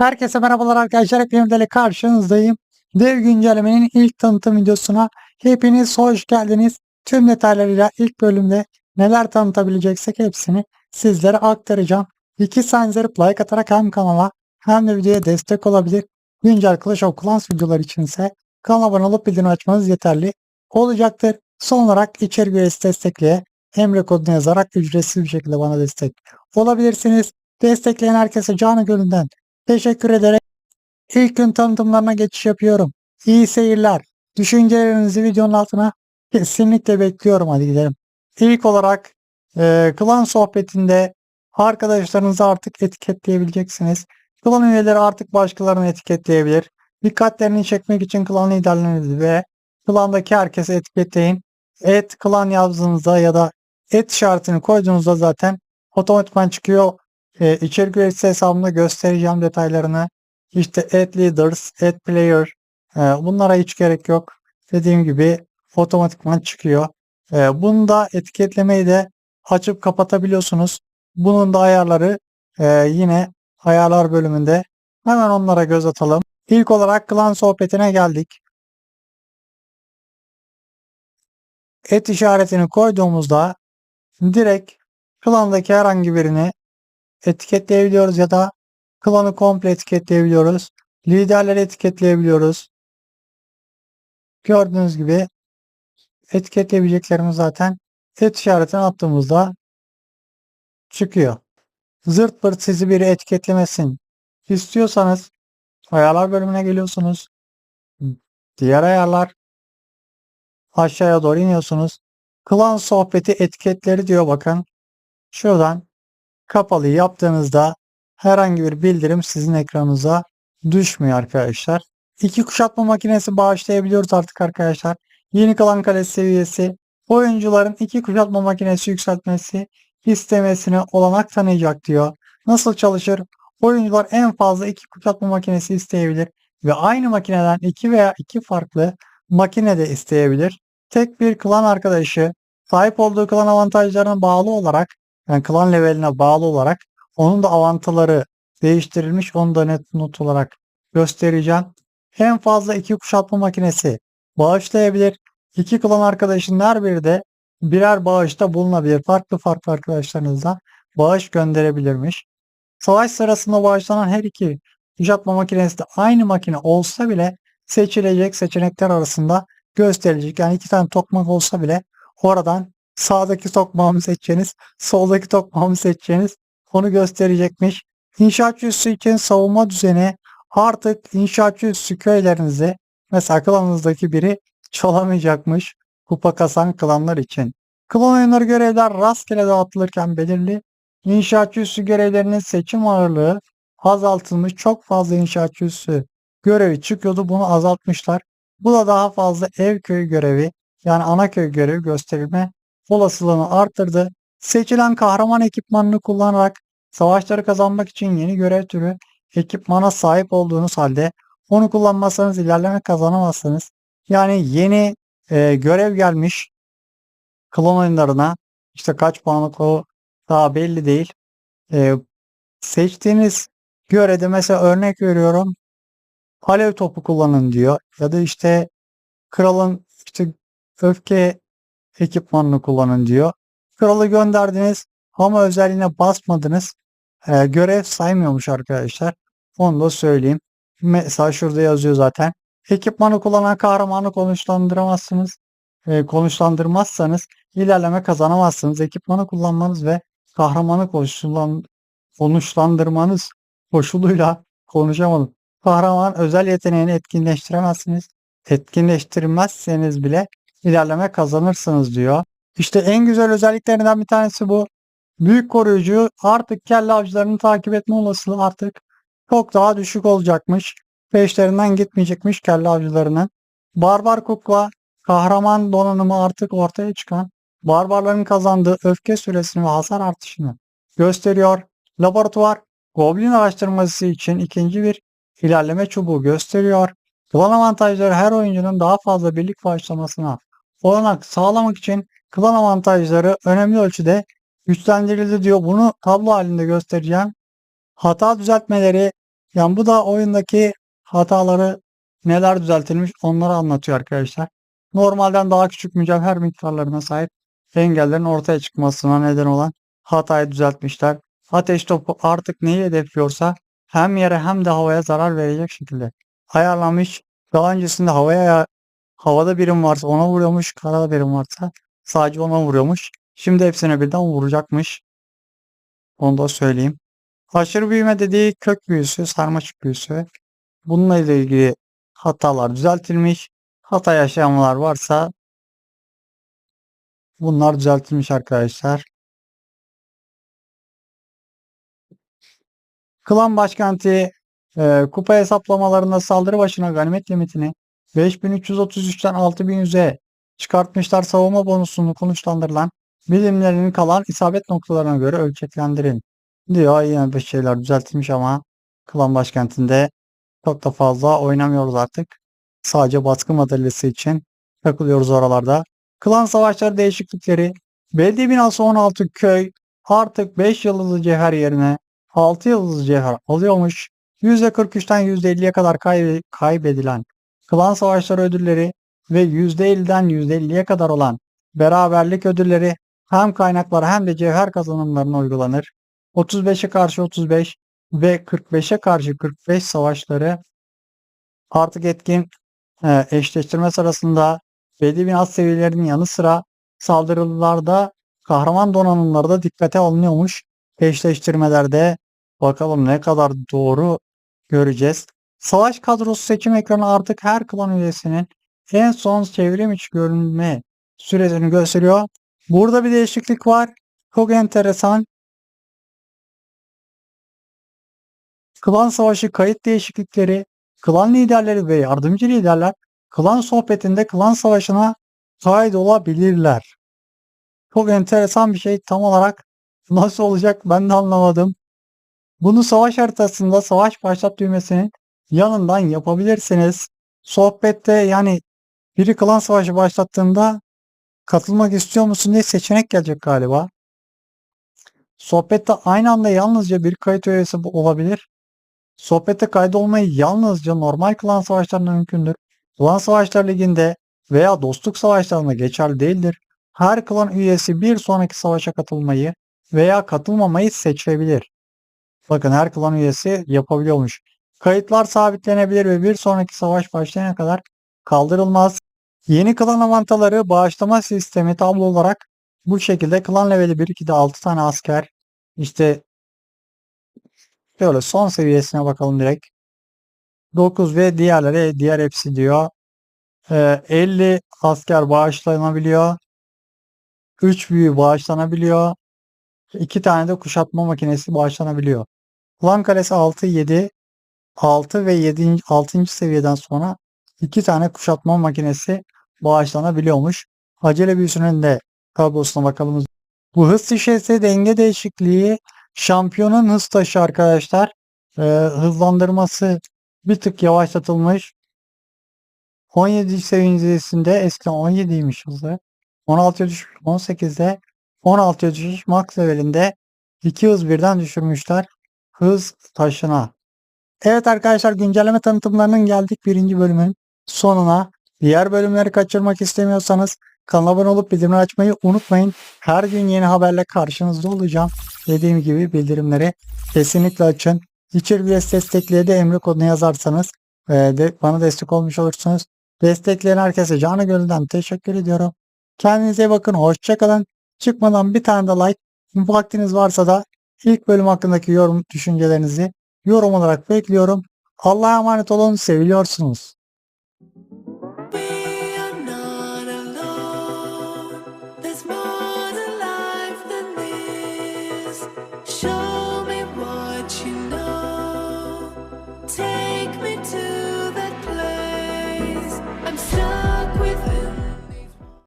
Herkese merhabalar arkadaşlar. Hepinizle karşınızdayım. Dev güncellemenin ilk tanıtım videosuna hepiniz hoş geldiniz. Tüm detaylarıyla ilk bölümde neler tanıtabileceksek hepsini sizlere aktaracağım. İki saniye like atarak hem kanala hem de videoya destek olabilir. Güncel Clash of Clans videoları içinse kanala abone olup bildirim açmanız yeterli olacaktır. Son olarak içerik üyesi destekleye Emre kodunu yazarak ücretsiz bir şekilde bana destek olabilirsiniz. Destekleyen herkese canı gönülden Teşekkür ederek ilk gün tanıtımlarına geçiş yapıyorum. İyi seyirler. Düşüncelerinizi videonun altına kesinlikle bekliyorum. Hadi gidelim. İlk olarak e, klan sohbetinde arkadaşlarınızı artık etiketleyebileceksiniz. Klan üyeleri artık başkalarını etiketleyebilir. Dikkatlerini çekmek için klan liderlerinizi ve klandaki herkese etiketleyin. Et klan yazdığınızda ya da et işaretini koyduğunuzda zaten otomatikman çıkıyor e, içerik üreticisi hesabımda göstereceğim detaylarını. İşte add leaders, add player e, bunlara hiç gerek yok. Dediğim gibi otomatikman çıkıyor. E, bunu da etiketlemeyi de açıp kapatabiliyorsunuz. Bunun da ayarları e, yine ayarlar bölümünde. Hemen onlara göz atalım. İlk olarak klan sohbetine geldik. Et işaretini koyduğumuzda direkt klandaki herhangi birini etiketleyebiliyoruz ya da klanı komple etiketleyebiliyoruz. Liderleri etiketleyebiliyoruz. Gördüğünüz gibi etiketleyebileceklerimiz zaten et işaretini attığımızda çıkıyor. Zırt pırt sizi biri etiketlemesin istiyorsanız ayarlar bölümüne geliyorsunuz. Diğer ayarlar aşağıya doğru iniyorsunuz. Klan sohbeti etiketleri diyor bakın. Şuradan kapalı yaptığınızda herhangi bir bildirim sizin ekranınıza düşmüyor arkadaşlar. İki kuşatma makinesi bağışlayabiliyoruz artık arkadaşlar. Yeni kalan kale seviyesi oyuncuların iki kuşatma makinesi yükseltmesi istemesine olanak tanıyacak diyor. Nasıl çalışır? Oyuncular en fazla iki kuşatma makinesi isteyebilir ve aynı makineden iki veya iki farklı makine de isteyebilir. Tek bir klan arkadaşı sahip olduğu klan avantajlarına bağlı olarak yani klan leveline bağlı olarak onun da avantaları değiştirilmiş. Onu da net not olarak göstereceğim. En fazla iki kuşatma makinesi bağışlayabilir. İki klan arkadaşın her biri de birer bağışta bulunabilir. Farklı farklı arkadaşlarınızdan bağış gönderebilirmiş. Savaş sırasında bağışlanan her iki kuşatma makinesi de aynı makine olsa bile seçilecek seçenekler arasında gösterilecek. Yani iki tane tokmak olsa bile oradan sağdaki tokmağımı seçeceğiniz, soldaki tokmağımı seçeceğiniz onu gösterecekmiş. İnşaatçı üssü için savunma düzeni artık inşaatçı üssü köylerinizi mesela klanınızdaki biri çalamayacakmış kupa kasan klanlar için. Klan oyunları görevler rastgele dağıtılırken belirli inşaatçı üssü görevlerinin seçim ağırlığı azaltılmış. Çok fazla inşaatçı üssü görevi çıkıyordu. Bunu azaltmışlar. Bu da daha fazla ev köyü görevi yani ana köy görevi gösterilme olasılığını arttırdı. Seçilen kahraman ekipmanını kullanarak savaşları kazanmak için yeni görev türü ekipmana sahip olduğunuz halde onu kullanmazsanız ilerleme kazanamazsınız. Yani yeni e, görev gelmiş klon oyunlarına işte kaç puanlık o daha belli değil. E, seçtiğiniz görevde mesela örnek veriyorum alev topu kullanın diyor ya da işte kralın işte öfke ekipmanını kullanın diyor. Kralı gönderdiniz ama özelliğine basmadınız. Ee, görev saymıyormuş arkadaşlar. Onu da söyleyeyim. Mesela şurada yazıyor zaten. Ekipmanı kullanan kahramanı konuşlandıramazsınız. Ee, konuşlandırmazsanız ilerleme kazanamazsınız. Ekipmanı kullanmanız ve kahramanı konuşlan, konuşlandırmanız koşuluyla konuşamadım. Kahraman özel yeteneğini etkinleştiremezsiniz. Etkinleştirmezseniz bile ilerleme kazanırsınız diyor. İşte en güzel özelliklerinden bir tanesi bu. Büyük koruyucu artık kelle avcılarını takip etme olasılığı artık çok daha düşük olacakmış. Peşlerinden gitmeyecekmiş kelle avcılarının. Barbar kukla kahraman donanımı artık ortaya çıkan barbarların kazandığı öfke süresini ve hasar artışını gösteriyor. Laboratuvar Goblin araştırması için ikinci bir ilerleme çubuğu gösteriyor. Klan avantajları her oyuncunun daha fazla birlik başlamasına olanak sağlamak için klan avantajları önemli ölçüde güçlendirildi diyor. Bunu tablo halinde göstereceğim. Hata düzeltmeleri Yani bu da oyundaki hataları neler düzeltilmiş onları anlatıyor arkadaşlar. Normalden daha küçük mücevher miktarlarına sahip engellerin ortaya çıkmasına neden olan hatayı düzeltmişler. Ateş topu artık neyi hedefliyorsa hem yere hem de havaya zarar verecek şekilde ayarlanmış. Daha öncesinde havaya havada birim varsa ona vuruyormuş, karada birim varsa sadece ona vuruyormuş. Şimdi hepsine birden vuracakmış. Onu da söyleyeyim. Aşırı büyüme dediği kök büyüsü, sarmaşık büyüsü. Bununla ilgili hatalar düzeltilmiş. Hata yaşayanlar varsa bunlar düzeltilmiş arkadaşlar. Klan başkenti e, kupa hesaplamalarında saldırı başına ganimet limitini 5333'ten 6100'e çıkartmışlar. Savunma bonusunu konuşlandırılan bilimlerinin kalan isabet noktalarına göre ölçeklendirin diyor. Yine bir şeyler düzeltilmiş ama klan başkentinde çok da fazla oynamıyoruz artık. Sadece baskı madalyası için takılıyoruz oralarda. Klan savaşları değişiklikleri. Belediye binası 16 köy artık 5 yıldızlı cevher yerine 6 yıldızlı cevher alıyormuş. %43'ten %50'ye kadar kaybe- kaybedilen klan savaşları ödülleri ve %50'den %50'ye kadar olan beraberlik ödülleri hem kaynaklara hem de cevher kazanımlarına uygulanır. 35'e karşı 35 ve 45'e karşı 45 savaşları artık etkin e, eşleştirme sırasında belli bir alt seviyelerinin yanı sıra saldırılarda kahraman donanımları da dikkate alınıyormuş. Eşleştirmelerde bakalım ne kadar doğru göreceğiz. Savaş kadrosu seçim ekranı artık her klan üyesinin en son çevrim içi görünme süresini gösteriyor. Burada bir değişiklik var. Çok enteresan. Klan savaşı kayıt değişiklikleri, klan liderleri ve yardımcı liderler klan sohbetinde klan savaşına kaydolabilirler. Çok enteresan bir şey tam olarak nasıl olacak ben de anlamadım. Bunu savaş haritasında savaş başlat düğmesinin yanından yapabilirsiniz. Sohbette yani biri klan savaşı başlattığında katılmak istiyor musun diye seçenek gelecek galiba. Sohbette aynı anda yalnızca bir kayıt üyesi olabilir. Sohbette kaydolmayı yalnızca normal klan savaşlarında mümkündür. Klan Savaşlar Ligi'nde veya dostluk savaşlarında geçerli değildir. Her klan üyesi bir sonraki savaşa katılmayı veya katılmamayı seçebilir. Bakın her klan üyesi yapabiliyormuş. Kayıtlar sabitlenebilir ve bir sonraki savaş başlayana kadar kaldırılmaz. Yeni klan avantaları bağışlama sistemi tablo olarak bu şekilde klan leveli 1-2'de 6 tane asker işte Şöyle son seviyesine bakalım direkt. 9 ve diğerleri diğer hepsi diyor. Ee, 50 asker bağışlanabiliyor. 3 büyü bağışlanabiliyor. 2 tane de kuşatma makinesi bağışlanabiliyor. Klan kalesi 6, 7, 6 ve 7. 6. seviyeden sonra 2 tane kuşatma makinesi bağışlanabiliyormuş. Acele büyüsünün de tablosuna bakalım. Bu hız şişesi denge değişikliği şampiyonun hız taşı arkadaşlar. Ee, hızlandırması bir tık yavaşlatılmış. 17 seviyesinde eskiden 17'ymiş hızı. 16'ya düşmüş 18'de 16'ya düşmüş max levelinde 2 hız birden düşürmüşler hız taşına. Evet arkadaşlar güncelleme tanıtımlarının geldik birinci bölümün sonuna. Diğer bölümleri kaçırmak istemiyorsanız kanala abone olup bildirimleri açmayı unutmayın. Her gün yeni haberle karşınızda olacağım. Dediğim gibi bildirimleri kesinlikle açın. İçerik destekleye de emri kodunu yazarsanız e, de, bana destek olmuş olursunuz. Destekleyen herkese canı gönülden teşekkür ediyorum. Kendinize bakın. Hoşçakalın. Çıkmadan bir tane de like. Vaktiniz varsa da ilk bölüm hakkındaki yorum düşüncelerinizi yorum olarak bekliyorum. Allah'a emanet olun. Seviliyorsunuz.